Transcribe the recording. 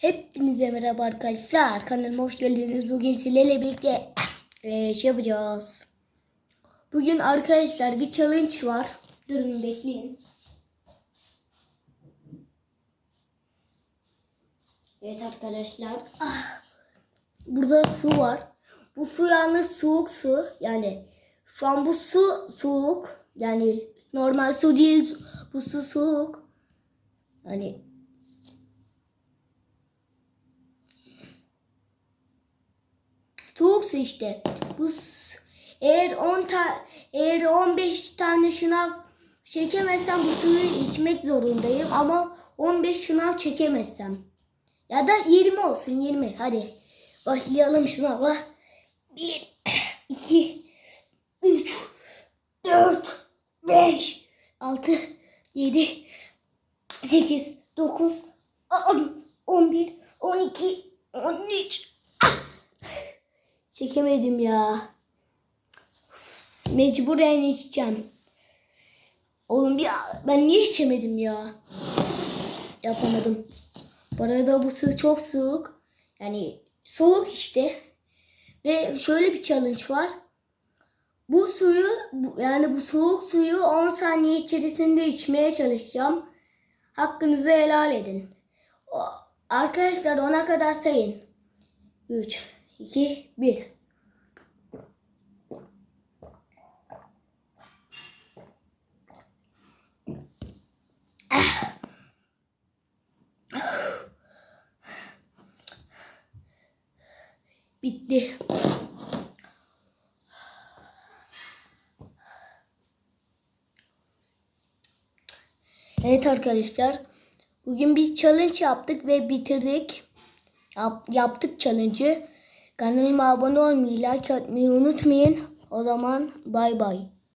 Hepinize merhaba arkadaşlar. Kanalıma hoş geldiniz. Bugün sizlerle birlikte eee, şey yapacağız. Bugün arkadaşlar bir challenge var. Durun bekleyin. Evet arkadaşlar. Ah, burada su var. Bu su yalnız soğuk su. Yani şu an bu su soğuk. Yani normal su değil. Bu su soğuk. Hani Su işte. Bu eğer 10 ta eğer 15 tane şınav çekemezsem bu suyu içmek zorundayım ama 15 şınav çekemezsem. Ya da 20 olsun 20 hadi. Başlayalım şınava. 1 2 3 4 5 6 7 8 9 10 11 12 13 Çekemedim ya. Mecburen içeceğim. Oğlum ya ben niye içemedim ya? Yapamadım. Bu arada bu su çok soğuk. Yani soğuk işte. Ve şöyle bir challenge var. Bu suyu yani bu soğuk suyu 10 saniye içerisinde içmeye çalışacağım. Hakkınızı helal edin. Arkadaşlar ona kadar sayın. 3, 2, 1. Bitti. Evet arkadaşlar. Bugün biz challenge yaptık ve bitirdik. Yap- yaptık challenge'ı. Kanalıma abone olmayı, like atmayı unutmayın. O zaman bay bay.